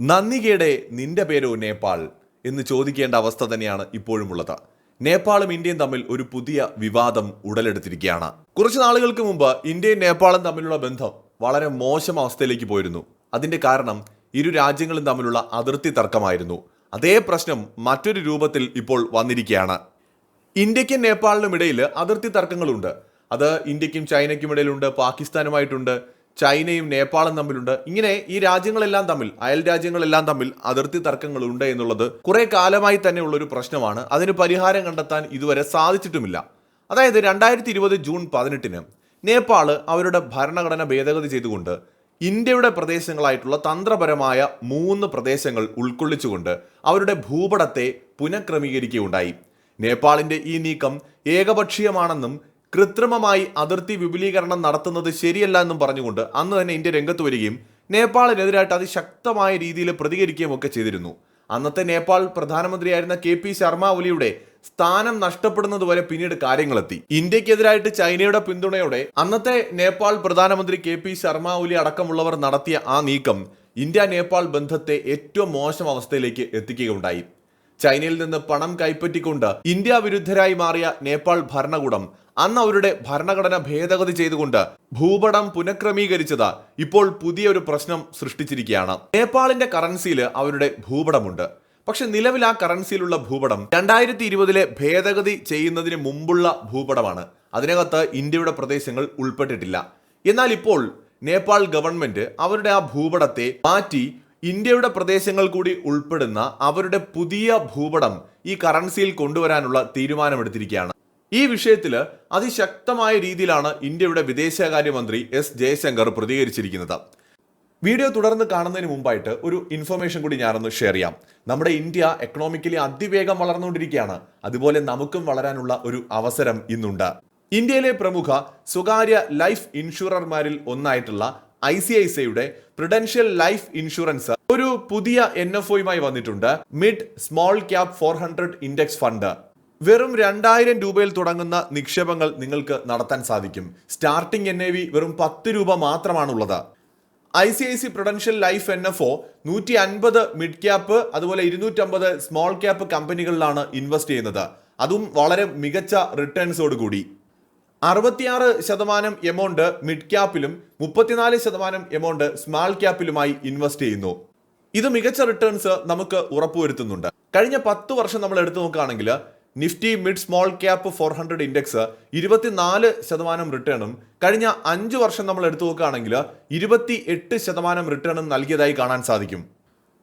നന്ദികേടെ നിന്റെ പേരോ നേപ്പാൾ എന്ന് ചോദിക്കേണ്ട അവസ്ഥ തന്നെയാണ് ഇപ്പോഴുമുള്ളത്. നേപ്പാളും ഇന്ത്യയും തമ്മിൽ ഒരു പുതിയ വിവാദം ഉടലെടുത്തിരിക്കുകയാണ്. കുറച്ച് നാളുകൾക്ക് മുമ്പ് ഇന്ത്യയും നേപ്പാളും തമ്മിലുള്ള ബന്ധം വളരെ മോശം അവസ്ഥയിലേക്ക് പോയിരുന്നു. അതിന്റെ കാരണം ഇരു രാജ്യങ്ങളും തമ്മിലുള്ള അതിർത്തി തർക്കമായിരുന്നു. അതേ പ്രശ്നം മറ്റൊരു രൂപത്തിൽ ഇപ്പോൾ വന്നിരിക്കുകയാണ്. ഇന്ത്യക്കും നേപ്പാളിനും ഇടയിൽ അതിർത്തി തർക്കങ്ങളുണ്ട്. അത് ഇന്ത്യക്കും ചൈനയ്ക്കും ഇടയിലുണ്ട് പാകിസ്ഥാനുമായിട്ടുണ്ട് ചൈനയും നേപ്പാളും തമ്മിലുണ്ട്. ഇങ്ങനെ ഈ രാജ്യങ്ങളെല്ലാം തമ്മിൽ അയൽ രാജ്യങ്ങളെല്ലാം തമ്മിൽ അതിർത്തി തർക്കങ്ങളുണ്ട് എന്നുള്ളത് കുറെ കാലമായി തന്നെ ഉള്ളൊരു പ്രശ്നമാണ്. അതിന് പരിഹാരം കണ്ടെത്താൻ ഇതുവരെ സാധിച്ചിട്ടുമില്ല. അതായത് രണ്ടായിരത്തി ഇരുപത് ജൂൺ പതിനെട്ടിന് നേപ്പാൾ അവരുടെ ഭരണഘടന ഭേദഗതി ചെയ്തുകൊണ്ട് ഇന്ത്യയുടെ പ്രദേശങ്ങളായിട്ടുള്ള തന്ത്രപരമായ മൂന്ന് പ്രദേശങ്ങൾ ഉൾക്കൊള്ളിച്ചുകൊണ്ട് അവരുടെ ഭൂപടത്തെ പുനഃക്രമീകരിക്കുകയുണ്ടായി. നേപ്പാളിന്റെ ഈ നീക്കം ഏകപക്ഷീയമാണെന്നും കൃത്രിമമായി അതിർത്തി വിപുലീകരണം നടത്തുന്നത് ശരിയല്ല എന്നും പറഞ്ഞുകൊണ്ട് അന്ന് തന്നെ ഇന്ത്യ രംഗത്ത് വരികയും നേപ്പാളിനെതിരായിട്ട് അതിശക്തമായ രീതിയിൽ പ്രതികരിക്കുകയും ഒക്കെ ചെയ്തിരുന്നു. അന്നത്തെ നേപ്പാൾ പ്രധാനമന്ത്രിയായിരുന്ന കെ പി ശർമ്മ ഒലിയുടെ സ്ഥാനം നഷ്ടപ്പെടുന്നത് വരെ പിന്നീട് കാര്യങ്ങളെത്തി. ഇന്ത്യക്കെതിരായിട്ട് ചൈനയുടെ പിന്തുണയോടെ അന്നത്തെ നേപ്പാൾ പ്രധാനമന്ത്രി കെ പി ശർമ്മ ഒലി അടക്കമുള്ളവർ നടത്തിയ ആ നീക്കം ഇന്ത്യ നേപ്പാൾ ബന്ധത്തെ ഏറ്റവും മോശം അവസ്ഥയിലേക്ക് എത്തിക്കുകയുണ്ടായി. ചൈനയിൽ നിന്ന് പണം കൈപ്പറ്റിക്കൊണ്ട് ഇന്ത്യ വിരുദ്ധരായി മാറിയ നേപ്പാൾ ഭരണകൂടം അന്ന് അവരുടെ ഭരണഘടന ഭേദഗതി ചെയ്തുകൊണ്ട് ഭൂപടം പുനഃക്രമീകരിച്ചത് ഇപ്പോൾ പുതിയൊരു പ്രശ്നം സൃഷ്ടിച്ചിരിക്കുകയാണ്. നേപ്പാളിന്റെ കറൻസിയിൽ അവരുടെ ഭൂപടമുണ്ട്. പക്ഷെ നിലവിൽ ആ കറൻസിയിലുള്ള ഭൂപടം രണ്ടായിരത്തി ഇരുപതിലെ ഭേദഗതി ചെയ്യുന്നതിന് മുമ്പുള്ള ഭൂപടമാണ്. അതിനകത്ത് ഇന്ത്യയുടെ പ്രദേശങ്ങൾ ഉൾപ്പെട്ടിട്ടില്ല. എന്നാൽ ഇപ്പോൾ നേപ്പാൾ ഗവൺമെന്റ് അവരുടെ ആ ഭൂപടത്തെ മാറ്റി ഇന്ത്യയുടെ പ്രദേശങ്ങൾ കൂടി ഉൾപ്പെടുന്ന അവരുടെ പുതിയ ഭൂപടം ഈ കറൻസിയിൽ കൊണ്ടുവരാനുള്ള തീരുമാനമെടുത്തിരിക്കുകയാണ്. ഈ വിഷയത്തിൽ അതിശക്തമായ രീതിയിലാണ് ഇന്ത്യയുടെ വിദേശകാര്യമന്ത്രി എസ് ജയശങ്കർ പ്രതികരിച്ചിരിക്കുന്നത്. വീഡിയോ തുടർന്ന് കാണുന്നതിന് മുമ്പായിട്ട് ഒരു ഇൻഫർമേഷൻ കൂടി ഞാനൊന്ന് ഷെയർ ചെയ്യാം. നമ്മുടെ ഇന്ത്യ എക്കണോമിക്കലി അതിവേഗം വളർന്നുകൊണ്ടിരിക്കുകയാണ്. അതുപോലെ നമുക്കും വളരാനുള്ള ഒരു അവസരം ഇന്നുണ്ട്. ഇന്ത്യയിലെ പ്രമുഖ സ്വകാര്യ ലൈഫ് ഇൻഷുറർമാരിൽ ഒന്നായിട്ടുള്ള ഐ സി ഐ സിയുടെ പ്രിഡൻഷ്യൽ ലൈഫ് ഇൻഷുറൻസ് ഒരു പുതിയ എൻ എഫ് ഒയുമായി വന്നിട്ടുണ്ട്. Mid small cap four hundred index fund വെറും രണ്ടായിരം രൂപയിൽ തുടങ്ങുന്ന നിക്ഷേപങ്ങൾ നിങ്ങൾക്ക് നടത്താൻ സാധിക്കും. സ്റ്റാർട്ടിംഗ് എൻ എ വി വെറും പത്ത് രൂപ മാത്രമാണുള്ളത്. I C I C Prudential Life N F O നൂറ്റി അൻപത് മിഡ് ക്യാപ്പ് അതുപോലെ ഇരുന്നൂറ്റമ്പത് സ്മോൾ ക്യാപ്പ് കമ്പനികളിലാണ് ഇൻവെസ്റ്റ് ചെയ്യുന്നത്. അതും വളരെ മികച്ച റിട്ടേൺസോട് കൂടി. അറുപത്തിയാറ് ശതമാനം എമൗണ്ട് മിഡ് ക്യാപ്പിലും മുപ്പത്തിനാല് ശതമാനം എമൗണ്ട് സ്മാൾ ക്യാപ്പിലുമായി ഇൻവെസ്റ്റ് ചെയ്യുന്നു. ഇത് മികച്ച റിട്ടേൺസ് നമുക്ക് ഉറപ്പുവരുത്തുന്നുണ്ട്. കഴിഞ്ഞ പത്ത് വർഷം നമ്മൾ എടുത്തു നോക്കുകയാണെങ്കിൽ Nifty mid small cap four hundred index ഇരുപത്തിനാല് ശതമാനം റിട്ടേണും കഴിഞ്ഞ അഞ്ച് വർഷം നമ്മൾ എടുത്തു നോക്കുകയാണെങ്കിൽ ഇരുപത്തി എട്ട് ശതമാനം റിട്ടേണും നൽകിയതായി കാണാൻ സാധിക്കും.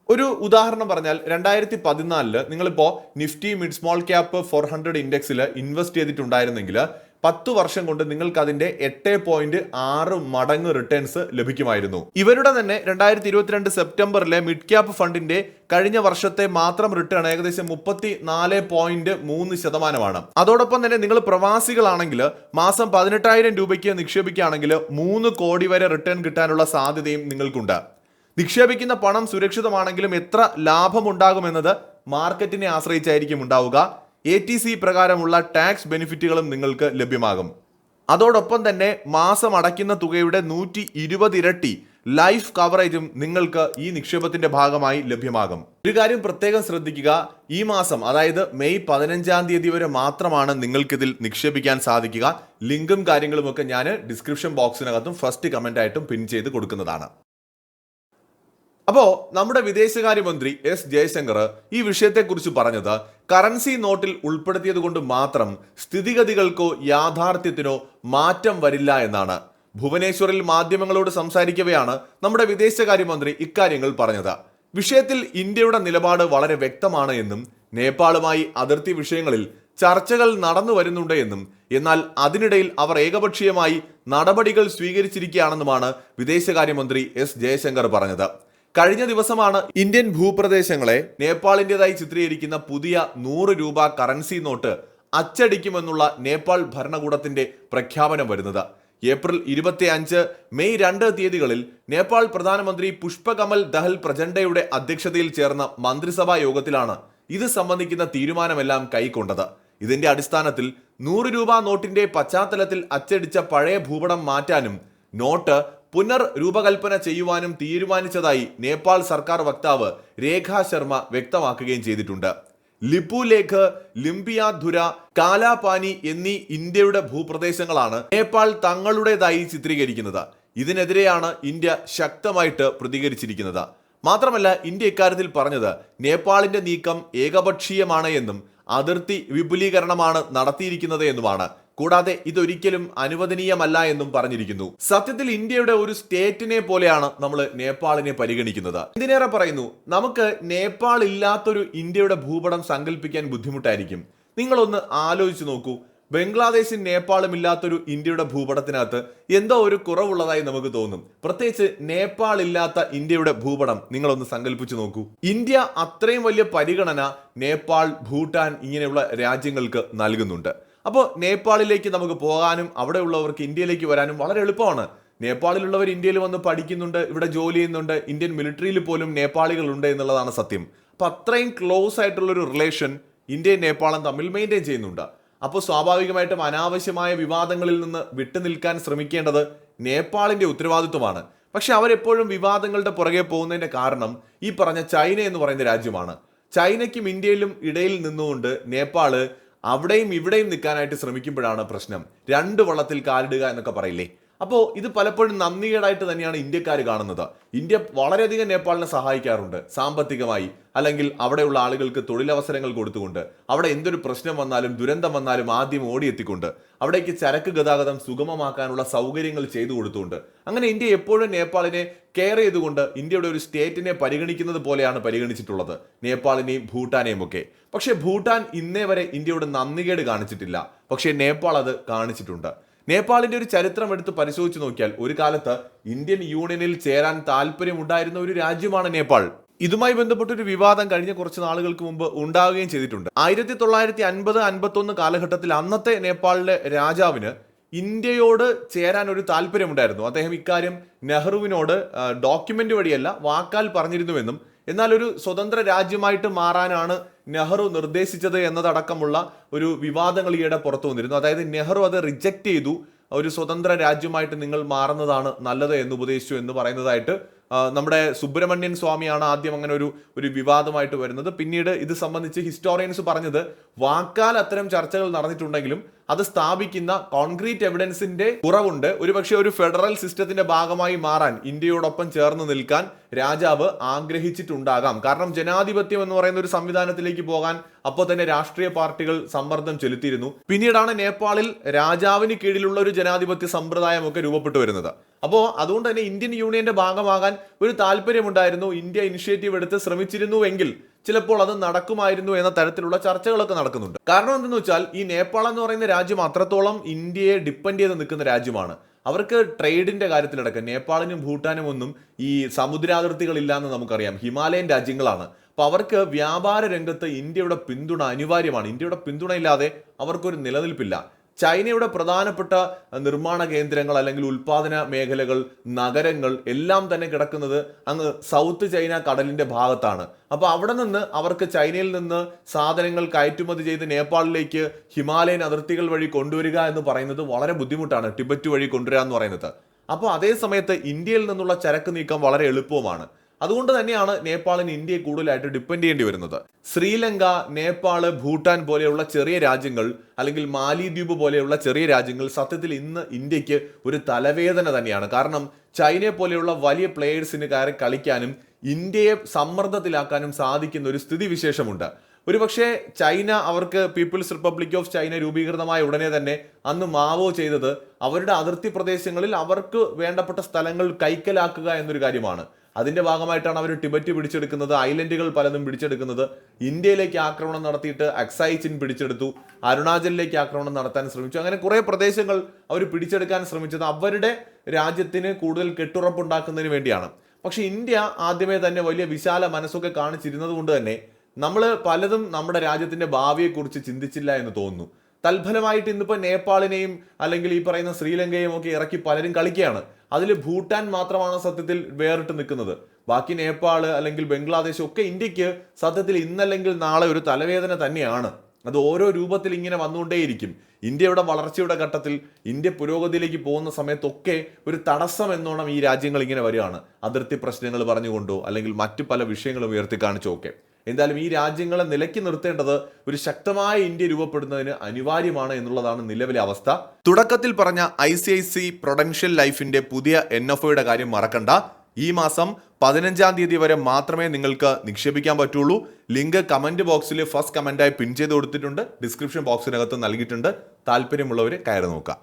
ഒരു ഉദാഹരണം പറഞ്ഞാൽ രണ്ടായിരത്തി പതിനാലിൽ നിങ്ങളിപ്പോൾ Nifty mid small cap four hundred ഇൻഡെക്സിൽ invest ചെയ്തിട്ടുണ്ടായിരുന്നെങ്കിൽ പത്ത് വർഷം കൊണ്ട് നിങ്ങൾക്ക് അതിന്റെ എട്ട് പോയിന്റ് ആറ് മടങ്ങ് റിട്ടേൺസ് ലഭിക്കുമായിരുന്നു. ഇവരുടെ തന്നെ രണ്ടായിരത്തി ഇരുപത്തിരണ്ട് സെപ്റ്റംബറിലെ മിഡ് ക്യാപ്പ് ഫണ്ടിന്റെ കഴിഞ്ഞ വർഷത്തെ മാത്രം റിട്ടേൺ ഏകദേശം മുപ്പത്തി നാല് പോയിന്റ് മൂന്ന് ശതമാനമാണ്. അതോടൊപ്പം തന്നെ നിങ്ങൾ പ്രവാസികളാണെങ്കിൽ മാസം പതിനെട്ടായിരം രൂപയ്ക്ക് നിക്ഷേപിക്കുകയാണെങ്കിൽ മൂന്ന് കോടി വരെ റിട്ടേൺ കിട്ടാനുള്ള സാധ്യതയും നിങ്ങൾക്കുണ്ട്. നിക്ഷേപിക്കുന്ന പണം സുരക്ഷിതമാണെങ്കിലും എത്ര ലാഭമുണ്ടാകുമെന്നത് മാർക്കറ്റിനെ ആശ്രയിച്ചായിരിക്കും ഉണ്ടാവുക. എ ടി സി പ്രകാരമുള്ള ടാക്സ് ബെനിഫിറ്റുകളും നിങ്ങൾക്ക് ലഭ്യമാകും. അതോടൊപ്പം തന്നെ മാസം അടയ്ക്കുന്ന തുകയുടെ നൂറ്റി ഇരുപത് ഇരട്ടി ലൈഫ് കവറേജും നിങ്ങൾക്ക് ഈ നിക്ഷേപത്തിന്റെ ഭാഗമായി ലഭ്യമാകും. ഒരു കാര്യം പ്രത്യേകം ശ്രദ്ധിക്കുക ഈ മാസം അതായത് മെയ് പതിനഞ്ചാം തീയതി വരെ മാത്രമാണ് നിങ്ങൾക്കിതിൽ നിക്ഷേപിക്കാൻ സാധിക്കുക. ലിങ്കും കാര്യങ്ങളും ഒക്കെ ഞാൻ ഡിസ്ക്രിപ്ഷൻ ബോക്സിനകത്തും ഫസ്റ്റ് കമന്റ് ആയിട്ടും പിൻ ചെയ്ത് കൊടുക്കുന്നതാണ്. അപ്പോ നമ്മുടെ വിദേശകാര്യമന്ത്രി എസ് ജയശങ്കർ ഈ വിഷയത്തെക്കുറിച്ച് പറഞ്ഞത് കറൻസി നോട്ടിൽ ഉൾപ്പെടുത്തിയത് കൊണ്ട് മാത്രം സ്ഥിതിഗതികൾക്കോ യാഥാർത്ഥ്യത്തിനോ മാറ്റം വരില്ല എന്നാണ്. ഭുവനേശ്വറിൽ മാധ്യമങ്ങളോട് സംസാരിക്കവെയാണ് നമ്മുടെ വിദേശകാര്യമന്ത്രി ഇക്കാര്യങ്ങൾ പറഞ്ഞത്. വിഷയത്തിൽ ഇന്ത്യയുടെ നിലപാട് വളരെ വ്യക്തമാണ് എന്നും നേപ്പാളുമായി അതിർത്തി വിഷയങ്ങളിൽ ചർച്ചകൾ നടന്നു വരുന്നുണ്ട് എന്നും എന്നാൽ അതിനിടയിൽ അവർ ഏകപക്ഷീയമായി നടപടികൾ സ്വീകരിച്ചിരിക്കുകയാണെന്നുമാണ് വിദേശകാര്യമന്ത്രി എസ് ജയശങ്കർ പറഞ്ഞത്. കഴിഞ്ഞ ദിവസമാണ് ഇന്ത്യൻ ഭൂപ്രദേശങ്ങളെ നേപ്പാളിന്റെതായി ചിത്രീകരിക്കുന്ന പുതിയ നൂറ് രൂപ കറൻസി നോട്ട് അച്ചടിക്കുമെന്നുള്ള നേപ്പാൾ ഭരണകൂടത്തിന്റെ പ്രഖ്യാപനം വരുന്നത്. ഏപ്രിൽ ഇരുപത്തി അഞ്ച് മെയ് രണ്ട് തീയതികളിൽ നേപ്പാൾ പ്രധാനമന്ത്രി പുഷ്പകമൽ ദഹൽ പ്രചണ്ഡയുടെ അധ്യക്ഷതയിൽ ചേർന്ന മന്ത്രിസഭാ യോഗത്തിലാണ് ഇത് സംബന്ധിക്കുന്ന തീരുമാനമെല്ലാം കൈക്കൊണ്ടത്. ഇതിന്റെ അടിസ്ഥാനത്തിൽ നൂറ് രൂപ നോട്ടിന്റെ പശ്ചാത്തലത്തിൽ അച്ചടിച്ച പഴയ ഭൂപടം മാറ്റാനും നോട്ട് പുനർ രൂപകൽപ്പന ചെയ്യുവാനും തീരുമാനിച്ചതായി നേപ്പാൾ സർക്കാർ വക്താവ് രേഖാ ശർമ്മ വ്യക്തമാക്കുകയും ചെയ്തിട്ടുണ്ട്. ലിപുലേഖ് ലിംബിയാധുര കാലാപാനി എന്നീ ഇന്ത്യയുടെ ഭൂപ്രദേശങ്ങളാണ് നേപ്പാൾ തങ്ങളുടേതായി ചിത്രീകരിക്കുന്നത്. ഇതിനെതിരെയാണ് ഇന്ത്യ ശക്തമായിട്ട് പ്രതികരിച്ചിരിക്കുന്നത്. മാത്രമല്ല ഇന്ത്യ ഇക്കാര്യത്തിൽ പറഞ്ഞത് നേപ്പാളിന്റെ നീക്കം ഏകപക്ഷീയമാണ് എന്നും അതിർത്തി വിപുലീകരണമാണ് നടത്തിയിരിക്കുന്നത് എന്നുമാണ്. കൂടാതെ ഇതൊരിക്കലും അനുവദനീയമല്ല എന്നും പറഞ്ഞിരിക്കുന്നു. സത്യത്തിൽ ഇന്ത്യയുടെ ഒരു സ്റ്റേറ്റിനെ പോലെയാണ് നമ്മൾ നേപ്പാളിനെ പരിഗണിക്കുന്നത്. ഇതിനേറെ പറയുന്നു നമുക്ക് നേപ്പാൾ ഇല്ലാത്തൊരു ഇന്ത്യയുടെ ഭൂപടം സങ്കല്പിക്കാൻ ബുദ്ധിമുട്ടായിരിക്കും. നിങ്ങളൊന്ന് ആലോചിച്ച് നോക്കൂ. ബംഗ്ലാദേശും നേപ്പാളും ഇല്ലാത്തൊരു ഇന്ത്യയുടെ ഭൂപടത്തിനകത്ത് എന്തോ ഒരു കുറവുള്ളതായി നമുക്ക് തോന്നും. പ്രത്യേകിച്ച് നേപ്പാൾ ഇല്ലാത്ത ഇന്ത്യയുടെ ഭൂപടം നിങ്ങളൊന്ന് സങ്കല്പിച്ചു നോക്കൂ. ഇന്ത്യ അത്രയും വലിയ പരിഗണന നേപ്പാൾ ഭൂട്ടാൻ ഇങ്ങനെയുള്ള രാജ്യങ്ങൾക്ക് നൽകുന്നുണ്ട്. അപ്പോൾ നേപ്പാളിലേക്ക് നമുക്ക് പോകാനും അവിടെ ഉള്ളവർക്ക് ഇന്ത്യയിലേക്ക് വരാനും വളരെ എളുപ്പമാണ്. നേപ്പാളിലുള്ളവർ ഇന്ത്യയിൽ വന്ന് പഠിക്കുന്നുണ്ട് ഇവിടെ ജോലി ചെയ്യുന്നുണ്ട് ഇന്ത്യൻ മിലിറ്ററിയിൽ പോലും നേപ്പാളികളുണ്ട് എന്നുള്ളതാണ് സത്യം. അപ്പൊ അത്രയും ക്ലോസ് ആയിട്ടുള്ളൊരു റിലേഷൻ ഇന്ത്യയും നേപ്പാളും തമ്മിൽ മെയിന്റെയിൻ ചെയ്യുന്നുണ്ട്. അപ്പോൾ സ്വാഭാവികമായിട്ടും അനാവശ്യമായ വിവാദങ്ങളിൽ നിന്ന് വിട്ടുനിൽക്കാൻ ശ്രമിക്കേണ്ടത് നേപ്പാളിന്റെ ഉത്തരവാദിത്വമാണ്. പക്ഷെ അവരെപ്പോഴും വിവാദങ്ങളുടെ പുറകെ പോകുന്നതിന്റെ കാരണം ഈ പറഞ്ഞ ചൈന എന്ന് പറയുന്ന രാജ്യമാണ്. ചൈനയ്ക്കും ഇന്ത്യയിലും ഇടയിൽ നിന്നുകൊണ്ട് നേപ്പാൾ അവിടെയും ഇവിടെയും നിൽക്കാനായിട്ട് ശ്രമിക്കുമ്പോഴാണ് പ്രശ്നം. രണ്ട് വള്ളത്തിൽ കാലിടുക എന്നൊക്കെ പറയില്ലേ? അപ്പോൾ ഇത് പലപ്പോഴും നന്ദികേടായിട്ട് തന്നെയാണ് ഇന്ത്യക്കാർ കാണുന്നത്. ഇന്ത്യ വളരെയധികം നേപ്പാളിനെ സഹായിക്കാറുണ്ട് സാമ്പത്തികമായി അല്ലെങ്കിൽ അവിടെയുള്ള ആളുകൾക്ക് തൊഴിലവസരങ്ങൾ കൊടുത്തുകൊണ്ട്. അവിടെ എന്തൊരു പ്രശ്നം വന്നാലും ദുരന്തം വന്നാലും ആദ്യം ഓടിയെത്തിക്കൊണ്ട്. അവിടേക്ക് ചരക്ക് ഗതാഗതം സുഗമമാക്കാനുള്ള സൗകര്യങ്ങൾ ചെയ്തു കൊടുത്തുകൊണ്ട്. അങ്ങനെ ഇന്ത്യ എപ്പോഴും നേപ്പാളിനെ കെയർ ചെയ്തുകൊണ്ട് ഇന്ത്യയുടെ ഒരു സ്റ്റേറ്റിനെ പരിഗണിക്കുന്നത് പോലെയാണ് പരിഗണിച്ചിട്ടുള്ളത്. നേപ്പാളിനെയും ഭൂട്ടാനെയും ഒക്കെ. പക്ഷേ ഭൂട്ടാൻ ഇന്നേ വരെ ഇന്ത്യയുടെ നന്ദികേട് കാണിച്ചിട്ടില്ല. പക്ഷേ നേപ്പാൾ അത് കാണിച്ചിട്ടുണ്ട്. നേപ്പാളിന്റെ ഒരു ചരിത്രം എടുത്ത് പരിശോധിച്ചു നോക്കിയാൽ ഒരു കാലത്ത് ഇന്ത്യൻ യൂണിയനിൽ ചേരാൻ താല്പര്യമുണ്ടായിരുന്ന ഒരു രാജ്യമാണ് നേപ്പാൾ. ഇതുമായി ബന്ധപ്പെട്ട ഒരു വിവാദം കഴിഞ്ഞ കുറച്ച് നാളുകൾക്ക് മുമ്പ് ഉണ്ടാവുകയും ചെയ്തിട്ടുണ്ട്. ആയിരത്തി തൊള്ളായിരത്തി അൻപത് അൻപത്തൊന്ന് കാലഘട്ടത്തിൽ അന്നത്തെ നേപ്പാളിലെ രാജാവിന് ഇന്ത്യയോട് ചേരാൻ ഒരു താല്പര്യമുണ്ടായിരുന്നു. അദ്ദേഹം ഇക്കാര്യം നെഹ്റുവിനോട് ഡോക്യുമെന്റ് വഴിയല്ല വാക്കാൽ പറഞ്ഞിരുന്നുവെന്നും എന്നാൽ ഒരു സ്വതന്ത്ര രാജ്യമായിട്ട് മാറാനാണ് നെഹ്റു നിർദ്ദേശിച്ചത് എന്നതടക്കമുള്ള ഒരു വിവാദങ്ങൾ ഈയിടെ പുറത്തു വന്നിരുന്നു. അതായത് നെഹ്റു അത് റിജക്റ്റ് ചെയ്തു. ഒരു സ്വതന്ത്ര രാജ്യമായിട്ട് നിങ്ങൾ മാറുന്നതാണ് നല്ലത് എന്ന് ഉപദേശിച്ചു എന്ന് പറയുന്നതായിട്ട് നമ്മുടെ സുബ്രഹ്മണ്യൻ സ്വാമിയാണ് ആദ്യം അങ്ങനെ ഒരു ഒരു വിവാദമായിട്ട് വരുന്നത്. പിന്നീട് ഇത് സംബന്ധിച്ച് ഹിസ്റ്റോറിയൻസ് പറഞ്ഞത് വാക്കാൽ അത്തരം ചർച്ചകൾ നടന്നിട്ടുണ്ടെങ്കിലും അത് സ്ഥാപിക്കുന്ന കോൺക്രീറ്റ് എവിഡൻസിന്റെ കുറവുണ്ട്. ഒരുപക്ഷെ ഒരു ഫെഡറൽ സിസ്റ്റത്തിന്റെ ഭാഗമായി മാറാൻ ഇന്ത്യയോടൊപ്പം ചേർന്ന് നിൽക്കാൻ രാജാവ് ആഗ്രഹിച്ചിട്ടുണ്ടാകാം. കാരണം ജനാധിപത്യം എന്ന് പറയുന്ന ഒരു സംവിധാനത്തിലേക്ക് പോകാൻ അപ്പോൾ തന്നെ രാഷ്ട്രീയ പാർട്ടികൾ സമ്മർദ്ദം ചെലുത്തിയിരുന്നു. പിന്നീടാണ് നേപ്പാളിൽ രാജാവിന് കീഴിലുള്ള ഒരു ജനാധിപത്യ സമ്പ്രദായമൊക്കെ രൂപപ്പെട്ടു വരുന്നത്. അപ്പോൾ അതുകൊണ്ട് തന്നെ ഇന്ത്യൻ യൂണിയന്റെ ഭാഗമാകാൻ ഒരു താല്പര്യമുണ്ടായിരുന്നു. ഇന്ത്യ ഇനിഷ്യേറ്റീവ് എടുത്ത് ശ്രമിച്ചിരുന്നുവെങ്കിൽ ചിലപ്പോൾ അത് നടക്കുമായിരുന്നു എന്ന തരത്തിലുള്ള ചർച്ചകളൊക്കെ നടക്കുന്നുണ്ട്. കാരണം എന്തെന്ന് വെച്ചാൽ ഈ നേപ്പാൾ എന്ന് പറയുന്ന രാജ്യം അത്രത്തോളം ഇന്ത്യയെ ഡിപ്പെൻഡ് ചെയ്ത് നിൽക്കുന്ന രാജ്യമാണ്. അവർക്ക് ട്രേഡിന്റെ കാര്യത്തിലടക്കം നേപ്പാളിനും ഭൂട്ടാനും ഒന്നും ഈ സമുദ്രാതിർത്തികളില്ല എന്ന് നമുക്കറിയാം. ഹിമാലയൻ രാജ്യങ്ങളാണ്. അപ്പൊ അവർക്ക് വ്യാപാര രംഗത്ത് ഇന്ത്യയുടെ പിന്തുണ അനിവാര്യമാണ്. ഇന്ത്യയുടെ പിന്തുണയില്ലാതെ അവർക്കൊരു നിലനിൽപ്പില്ല. ചൈനയുടെ പ്രധാനപ്പെട്ട നിർമ്മാണ കേന്ദ്രങ്ങൾ അല്ലെങ്കിൽ ഉൽപാദന മേഖലകൾ നഗരങ്ങൾ എല്ലാം തന്നെ കിടക്കുന്നത് അങ്ങ് സൗത്ത് ചൈന കടലിന്റെ ഭാഗത്താണ്. അപ്പോൾ അവിടെ നിന്ന് അവർക്ക് ചൈനയിൽ നിന്ന് സാധനങ്ങൾ കയറ്റുമതി ചെയ്ത് നേപ്പാളിലേക്ക് ഹിമാലയൻ അതിർത്തികൾ വഴി കൊണ്ടുവരിക എന്ന് പറയുന്നത് വളരെ ബുദ്ധിമുട്ടാണ് ടിബറ്റ് വഴി കൊണ്ടുവരിക എന്ന് പറയുന്നത്. അപ്പോൾ അതേ സമയത്ത് ഇന്ത്യയിൽ നിന്നുള്ള ചരക്ക് നീക്കം വളരെ എളുപ്പവുമാണ്. അതുകൊണ്ട് തന്നെയാണ് നേപ്പാളിന് ഇന്ത്യയെ കൂടുതലായിട്ട് ഡിപ്പെൻഡ് ചെയ്യേണ്ടി വരുന്നത്. ശ്രീലങ്ക നേപ്പാൾ ഭൂട്ടാൻ പോലെയുള്ള ചെറിയ രാജ്യങ്ങൾ അല്ലെങ്കിൽ മാലിദ്വീപ് പോലെയുള്ള ചെറിയ രാജ്യങ്ങൾ സത്യത്തിൽ ഇന്ന് ഇന്ത്യയ്ക്ക് ഒരു തലവേദന തന്നെയാണ്. കാരണം ചൈനയെ പോലെയുള്ള വലിയ പ്ലേയേഴ്സിന് കയറി കളിക്കാനും ഇന്ത്യയെ സമ്മർദ്ദത്തിലാക്കാനും സാധിക്കുന്ന ഒരു സ്ഥിതിവിശേഷമുണ്ട്. ഒരുപക്ഷെ ചൈന അവർക്ക് പീപ്പിൾസ് റിപ്പബ്ലിക് ഓഫ് ചൈന രൂപീകൃതമായ ഉടനെ തന്നെ അന്ന് മാവോ ചെയ്തത് അവരുടെ അതിർത്തി പ്രദേശങ്ങളിൽ അവർക്ക് വേണ്ടപ്പെട്ട സ്ഥലങ്ങൾ കൈക്കലാക്കുക എന്നൊരു കാര്യമാണ്. അതിന്റെ ഭാഗമായിട്ടാണ് അവർ ടിബറ്റ് പിടിച്ചെടുക്കുന്നത്. ഐലൻഡുകൾ പലതും പിടിച്ചെടുക്കുന്നത്. ഇന്ത്യയിലേക്ക് ആക്രമണം നടത്തിയിട്ട് അക്സൈച്ചിൻ പിടിച്ചെടുത്തു. അരുണാചലിലേക്ക് ആക്രമണം നടത്താൻ ശ്രമിച്ചു. അങ്ങനെ കുറേ പ്രദേശങ്ങൾ അവർ പിടിച്ചെടുക്കാൻ ശ്രമിച്ചത് അവരുടെ രാജ്യത്തിന് കൂടുതൽ കെട്ടുറപ്പുണ്ടാക്കുന്നതിന് വേണ്ടിയാണ്. പക്ഷെ ഇന്ത്യ ആദ്യമേ തന്നെ വലിയ വിശാല മനസ്സൊക്കെ കാണിച്ചിരുന്നത് കൊണ്ട് തന്നെ നമ്മൾ പലതും നമ്മുടെ രാജ്യത്തിന്റെ ഭാവിയെക്കുറിച്ച് ചിന്തിച്ചില്ല എന്ന് തോന്നുന്നു. തൽഫലമായിട്ട് ഇന്നിപ്പോൾ നേപ്പാളിനെയും അല്ലെങ്കിൽ ഈ പറയുന്ന ശ്രീലങ്കയും ഒക്കെ ഇറക്കി പലരും കളിക്കുകയാണ്. അതിൽ ഭൂട്ടാൻ മാത്രമാണ് സത്യത്തിൽ വേറിട്ട് നിൽക്കുന്നത്. ബാക്കി നേപ്പാൾ അല്ലെങ്കിൽ ബംഗ്ലാദേശ് ഒക്കെ ഇന്ത്യയ്ക്ക് സത്യത്തിൽ ഇന്നല്ലെങ്കിൽ നാളെ ഒരു തലവേദന തന്നെയാണ്. അത് ഓരോ രൂപത്തിൽ ഇങ്ങനെ വന്നുകൊണ്ടേയിരിക്കും. ഇന്ത്യയുടെ വളർച്ചയുടെ ഘട്ടത്തിൽ ഇന്ത്യ പുരോഗതിയിലേക്ക് പോകുന്ന സമയത്തൊക്കെ ഒരു തടസ്സം എന്നോണം ഈ രാജ്യങ്ങൾ ഇങ്ങനെ വരികയാണ്. അതിർത്തി പ്രശ്നങ്ങൾ പറഞ്ഞുകൊണ്ടോ അല്ലെങ്കിൽ മറ്റു പല വിഷയങ്ങളും ഉയർത്തി കാണിച്ചോ ഒക്കെ. എന്തായാലും ഈ രാജ്യങ്ങളെ നിലയ്ക്ക് നിർത്തേണ്ടത് ഒരു ശക്തമായ ഇന്ത്യ രൂപപ്പെടുന്നതിന് അനിവാര്യമാണ് എന്നുള്ളതാണ് നിലവിലെ അവസ്ഥ. തുടക്കത്തിൽ പറഞ്ഞ I C I C Prudential ലൈഫിന്റെ പുതിയ എൻ എഫ് ഒയുടെ കാര്യം മറക്കണ്ട. ഈ മാസം പതിനഞ്ചാം തീയതി വരെ മാത്രമേ നിങ്ങൾക്ക് നിക്ഷേപിക്കാൻ പറ്റുള്ളൂ. ലിങ്ക് കമന്റ് ബോക്സിൽ ഫസ്റ്റ് കമന്റായി പിൻ ചെയ്ത് കൊടുത്തിട്ടുണ്ട്. ഡിസ്ക്രിപ്ഷൻ ബോക്സിനകത്ത് നൽകിയിട്ടുണ്ട്. താല്പര്യമുള്ളവർ കയറി നോക്കുക.